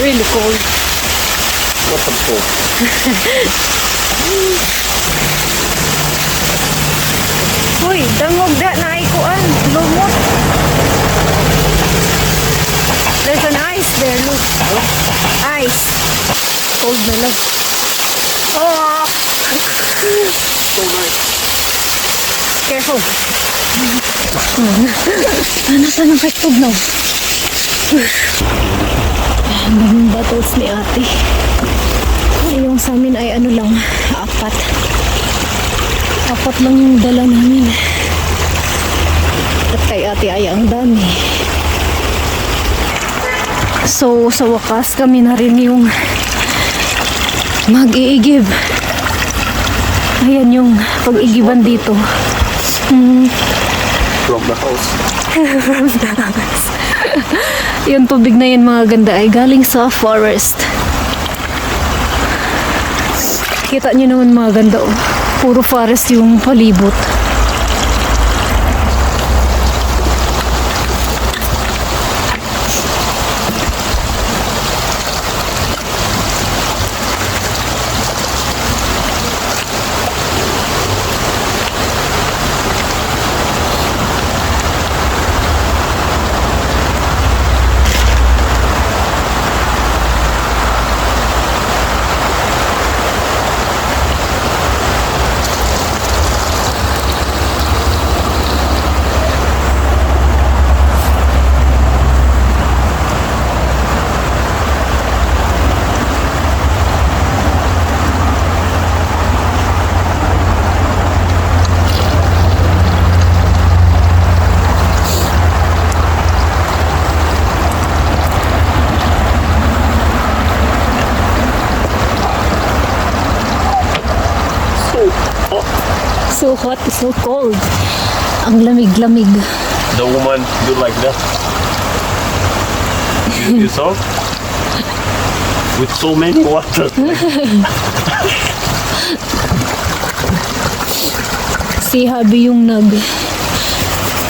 really cold. What's up for? Hoy, dangog da na ikuan. Lumot. There's an ice there, look. Ice. Cold na lang. Oh! So nice. Careful. Ano sa nang katog na? Daming bottles ni ate. Yung sa amin ay ano lang, apat. Apat lang yung dala namin. At kay ate ay ang dami. So, sa wakas kami na rin yung mag-iigib. Ayan yung pag-igiban dito. Hmm, From the house. from the house. yung tubig na yun mga ganda ay galing sa forest. Kita nyo naman mga ganda oh. Puro forest yung palibot. So hot, so cold. Ang lamig-lamig. The woman do like that. You, you saw? With so many water. Si Habi yung nag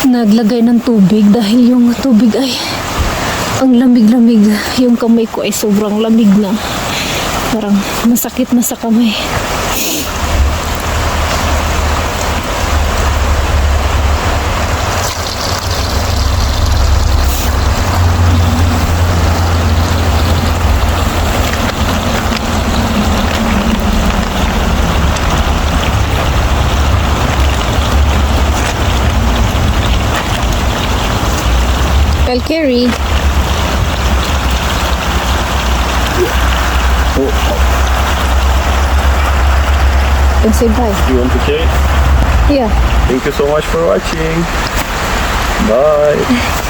naglagay ng tubig dahil yung tubig ay ang lamig-lamig. Yung kamay ko ay sobrang lamig na. Parang masakit na sa kamay. Valkyrie. And say bye. You want to take? Yeah. Thank you so much for watching. Bye.